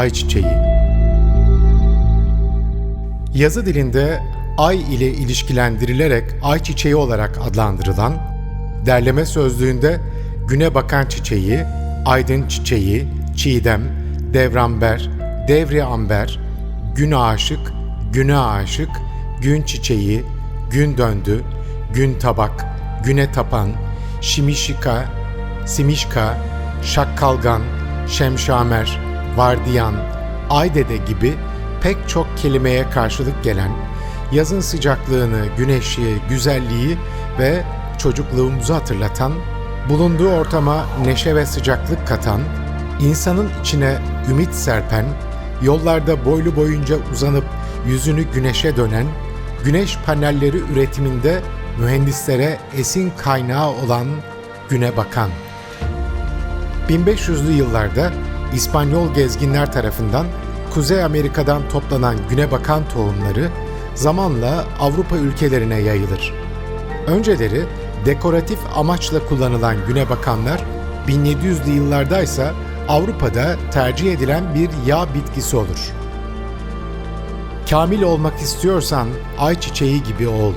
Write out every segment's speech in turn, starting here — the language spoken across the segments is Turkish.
ayçiçeği. Yazı dilinde ay ile ilişkilendirilerek ayçiçeği olarak adlandırılan, derleme sözlüğünde güne bakan çiçeği, aydın çiçeği, çiğdem, devramber, devri amber, gün aşık, güne aşık, gün çiçeği, gün döndü, gün tabak, güne tapan, şimişika, simişka, şakkalgan, şemşamer, vardiyan, aydede gibi pek çok kelimeye karşılık gelen, yazın sıcaklığını, güneşi, güzelliği ve çocukluğumuzu hatırlatan, bulunduğu ortama neşe ve sıcaklık katan, insanın içine ümit serpen, yollarda boylu boyunca uzanıp yüzünü güneşe dönen, güneş panelleri üretiminde mühendislere esin kaynağı olan güne bakan. 1500'lü yıllarda İspanyol gezginler tarafından Kuzey Amerika'dan toplanan güne bakan tohumları zamanla Avrupa ülkelerine yayılır. Önceleri dekoratif amaçla kullanılan güne bakanlar 1700'lü yıllarda ise Avrupa'da tercih edilen bir yağ bitkisi olur. Kamil olmak istiyorsan ayçiçeği gibi ol.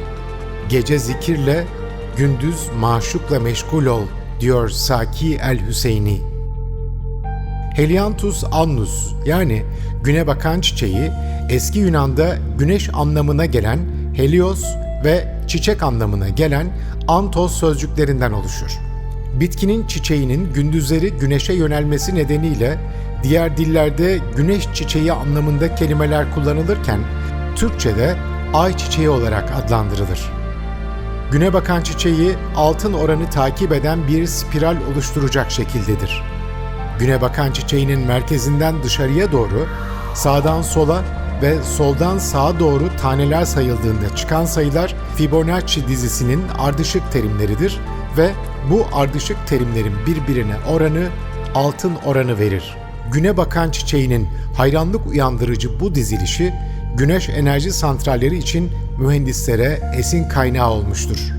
Gece zikirle, gündüz maşukla meşgul ol diyor Saki el Hüseyini. Helianthus annus yani güne bakan çiçeği eski Yunan'da güneş anlamına gelen helios ve çiçek anlamına gelen antos sözcüklerinden oluşur. Bitkinin çiçeğinin gündüzleri güneşe yönelmesi nedeniyle diğer dillerde güneş çiçeği anlamında kelimeler kullanılırken Türkçe'de ay çiçeği olarak adlandırılır. Güne bakan çiçeği altın oranı takip eden bir spiral oluşturacak şekildedir. Güne bakan çiçeğinin merkezinden dışarıya doğru, sağdan sola ve soldan sağa doğru taneler sayıldığında çıkan sayılar Fibonacci dizisinin ardışık terimleridir ve bu ardışık terimlerin birbirine oranı altın oranı verir. Güne bakan çiçeğinin hayranlık uyandırıcı bu dizilişi güneş enerji santralleri için mühendislere esin kaynağı olmuştur.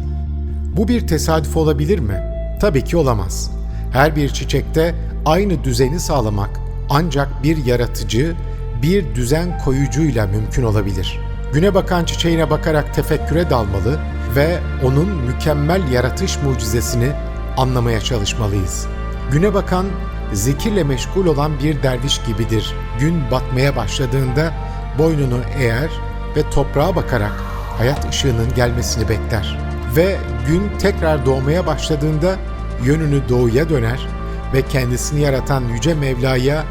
Bu bir tesadüf olabilir mi? Tabii ki olamaz. Her bir çiçekte aynı düzeni sağlamak ancak bir yaratıcı, bir düzen koyucuyla mümkün olabilir. Güne bakan çiçeğine bakarak tefekküre dalmalı ve onun mükemmel yaratış mucizesini anlamaya çalışmalıyız. Güne bakan, zikirle meşgul olan bir derviş gibidir. Gün batmaya başladığında boynunu eğer ve toprağa bakarak hayat ışığının gelmesini bekler. Ve gün tekrar doğmaya başladığında yönünü doğuya döner ve kendisini yaratan Yüce Mevla'ya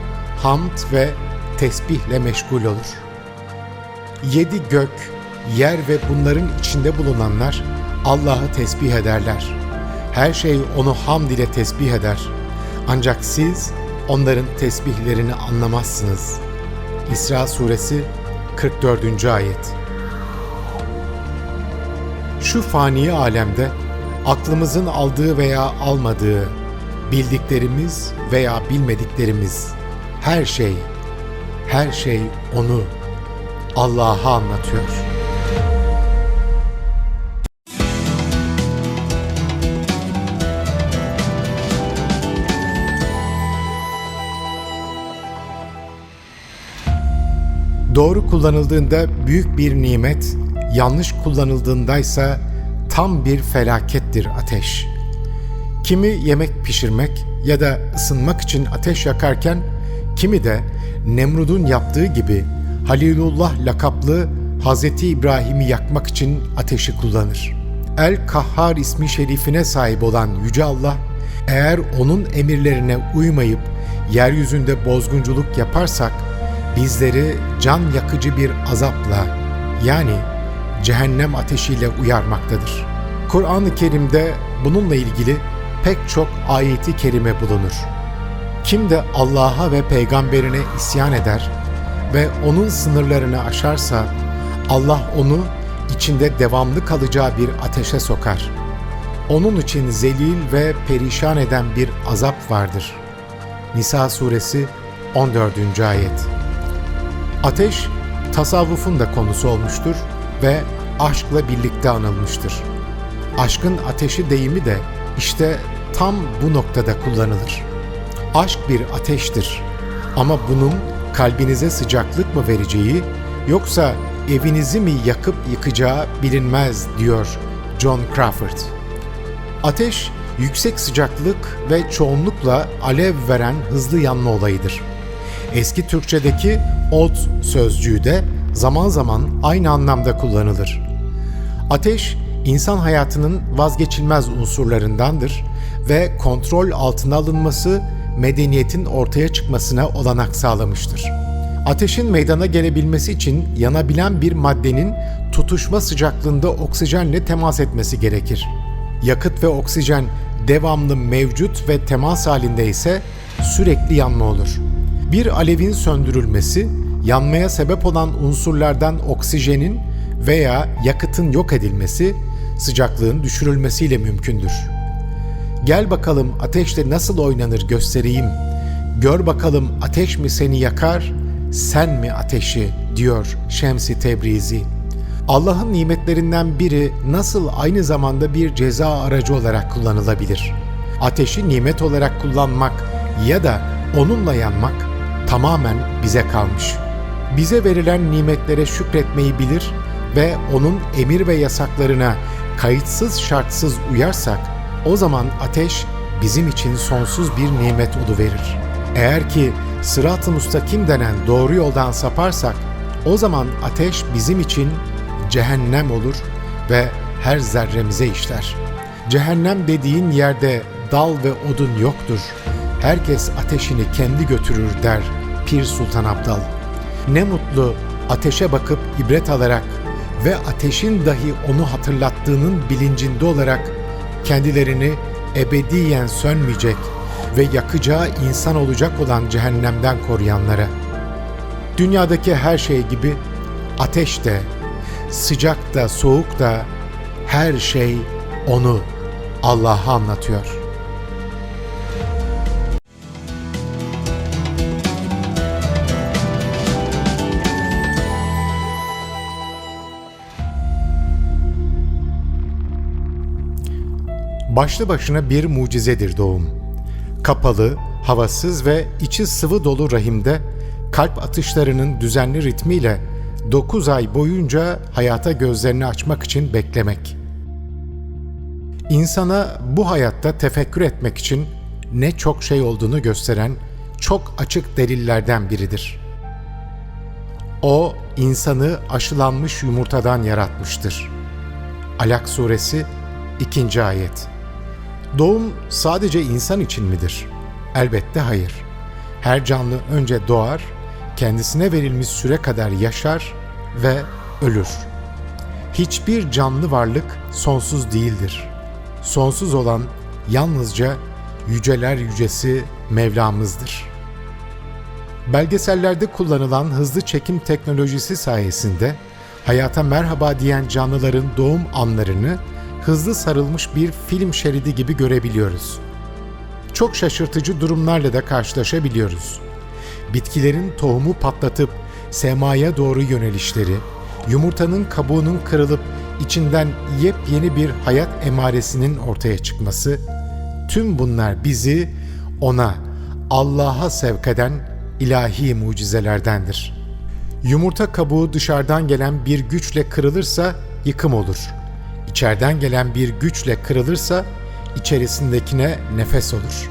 hamd ve tesbihle meşgul olur. Yedi gök, yer ve bunların içinde bulunanlar Allah'ı tesbih ederler. Her şey onu hamd ile tesbih eder. Ancak siz onların tesbihlerini anlamazsınız. İsra suresi 44. ayet. Şu fani alemde aklımızın aldığı veya almadığı, bildiklerimiz veya bilmediklerimiz her şey, her şey onu Allah'a anlatıyor. Doğru kullanıldığında büyük bir nimet, yanlış kullanıldığındaysa tam bir felakettir ateş. Kimi yemek pişirmek ya da ısınmak için ateş yakarken, kimi de Nemrud'un yaptığı gibi Halilullah lakaplı Hz. İbrahim'i yakmak için ateşi kullanır. El-Kahhar ismi şerifine sahip olan Yüce Allah, eğer onun emirlerine uymayıp yeryüzünde bozgunculuk yaparsak, bizleri can yakıcı bir azapla yani cehennem ateşiyle uyarmaktadır. Kur'an-ı Kerim'de bununla ilgili pek çok ayeti kerime bulunur. Kim de Allah'a ve peygamberine isyan eder ve onun sınırlarını aşarsa Allah onu içinde devamlı kalacağı bir ateşe sokar. Onun için zelil ve perişan eden bir azap vardır. Nisa suresi 14. ayet. Ateş, tasavvufun da konusu olmuştur ve aşkla birlikte anılmıştır. Aşkın ateşi deyimi de işte tam bu noktada kullanılır. Aşk bir ateştir ama bunun kalbinize sıcaklık mı vereceği yoksa evinizi mi yakıp yıkacağı bilinmez diyor John Crawford. Ateş yüksek sıcaklık ve çoğunlukla alev veren hızlı yanma olayıdır. Eski Türkçedeki old sözcüğü de zaman zaman aynı anlamda kullanılır. Ateş, insan hayatının vazgeçilmez unsurlarındandır ve kontrol altına alınması medeniyetin ortaya çıkmasına olanak sağlamıştır. Ateşin meydana gelebilmesi için yanabilen bir maddenin tutuşma sıcaklığında oksijenle temas etmesi gerekir. Yakıt ve oksijen devamlı mevcut ve temas halinde ise sürekli yanma olur. Bir alevin söndürülmesi, yanmaya sebep olan unsurlardan oksijenin veya yakıtın yok edilmesi, sıcaklığın düşürülmesiyle mümkündür. Gel bakalım ateşle nasıl oynanır göstereyim. Gör bakalım ateş mi seni yakar, sen mi ateşi diyor Şemsi Tebrizi. Allah'ın nimetlerinden biri nasıl aynı zamanda bir ceza aracı olarak kullanılabilir? Ateşi nimet olarak kullanmak ya da onunla yanmak tamamen bize kalmış. Bize verilen nimetlere şükretmeyi bilir ve onun emir ve yasaklarına kayıtsız şartsız uyarsak o zaman ateş bizim için sonsuz bir nimet verir. Eğer ki sırat-ı müstakim denen doğru yoldan saparsak o zaman ateş bizim için cehennem olur ve her zerremize işler. Cehennem dediğin yerde dal ve odun yoktur. Herkes ateşini kendi götürür der Pir Sultan Abdal. Ne mutlu ateşe bakıp ibret alarak ve ateşin dahi onu hatırlattığının bilincinde olarak kendilerini ebediyen sönmeyecek ve yakacağı insan olacak olan cehennemden koruyanlara. Dünyadaki her şey gibi ateş de, sıcak da, soğuk da her şey onu Allah'a anlatıyor. Başlı başına bir mucizedir doğum. Kapalı, havasız ve içi sıvı dolu rahimde kalp atışlarının düzenli ritmiyle 9 ay boyunca hayata gözlerini açmak için beklemek. İnsana bu hayatta tefekkür etmek için ne çok şey olduğunu gösteren çok açık delillerden biridir. O insanı aşılanmış yumurtadan yaratmıştır. Alak suresi 2. ayet. Doğum sadece insan için midir? Elbette hayır. Her canlı önce doğar, kendisine verilmiş süre kadar yaşar ve ölür. Hiçbir canlı varlık sonsuz değildir. Sonsuz olan yalnızca yüceler yücesi Mevlamızdır. Belgesellerde kullanılan hızlı çekim teknolojisi sayesinde hayata merhaba diyen canlıların doğum anlarını hızlı sarılmış bir film şeridi gibi görebiliyoruz. Çok şaşırtıcı durumlarla da karşılaşabiliyoruz. Bitkilerin tohumu patlatıp semaya doğru yönelişleri, yumurtanın kabuğunun kırılıp içinden yepyeni bir hayat emaresinin ortaya çıkması, tüm bunlar bizi ona, Allah'a sevk eden ilahi mucizelerdendir. Yumurta kabuğu dışarıdan gelen bir güçle kırılırsa yıkım olur.'' İçeriden gelen bir güçle kırılırsa içerisindekine nefes olur.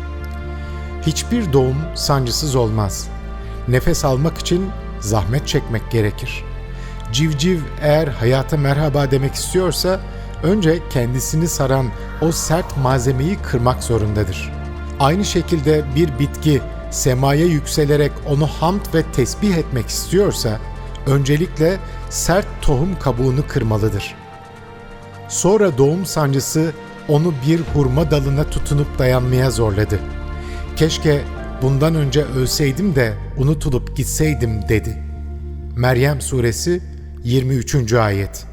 Hiçbir doğum sancısız olmaz. Nefes almak için zahmet çekmek gerekir. Civciv eğer hayata merhaba demek istiyorsa önce kendisini saran o sert malzemeyi kırmak zorundadır. Aynı şekilde bir bitki semaya yükselerek onu hamd ve tesbih etmek istiyorsa öncelikle sert tohum kabuğunu kırmalıdır.'' Sonra doğum sancısı onu bir hurma dalına tutunup dayanmaya zorladı. Keşke bundan önce ölseydim de unutulup gitseydim dedi. Meryem Suresi 23. Ayet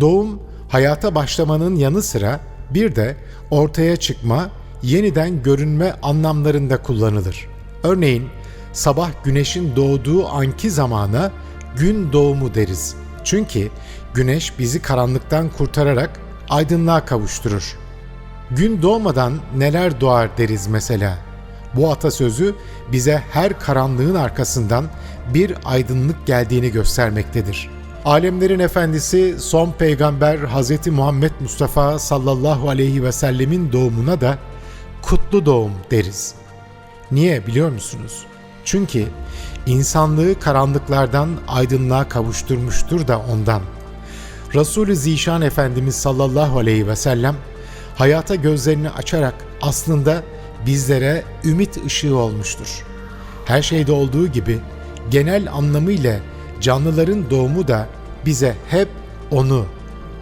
Doğum, hayata başlamanın yanı sıra bir de ortaya çıkma, yeniden görünme anlamlarında kullanılır. Örneğin sabah güneşin doğduğu anki zamana gün doğumu deriz. Çünkü güneş bizi karanlıktan kurtararak aydınlığa kavuşturur. Gün doğmadan neler doğar deriz mesela. Bu atasözü bize her karanlığın arkasından bir aydınlık geldiğini göstermektedir. Alemlerin efendisi son peygamber Hz. Muhammed Mustafa sallallahu aleyhi ve sellemin doğumuna da kutlu doğum deriz. Niye biliyor musunuz? Çünkü insanlığı karanlıklardan aydınlığa kavuşturmuştur da ondan. Resulü Zişan Efendimiz sallallahu aleyhi ve sellem hayata gözlerini açarak aslında bizlere ümit ışığı olmuştur. Her şeyde olduğu gibi genel anlamıyla canlıların doğumu da bize hep onu,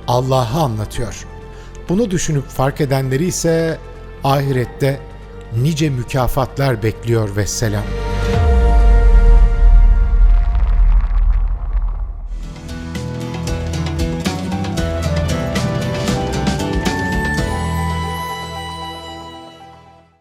Allah'ı anlatıyor. Bunu düşünüp fark edenleri ise ahirette nice mükafatlar bekliyor ve selam.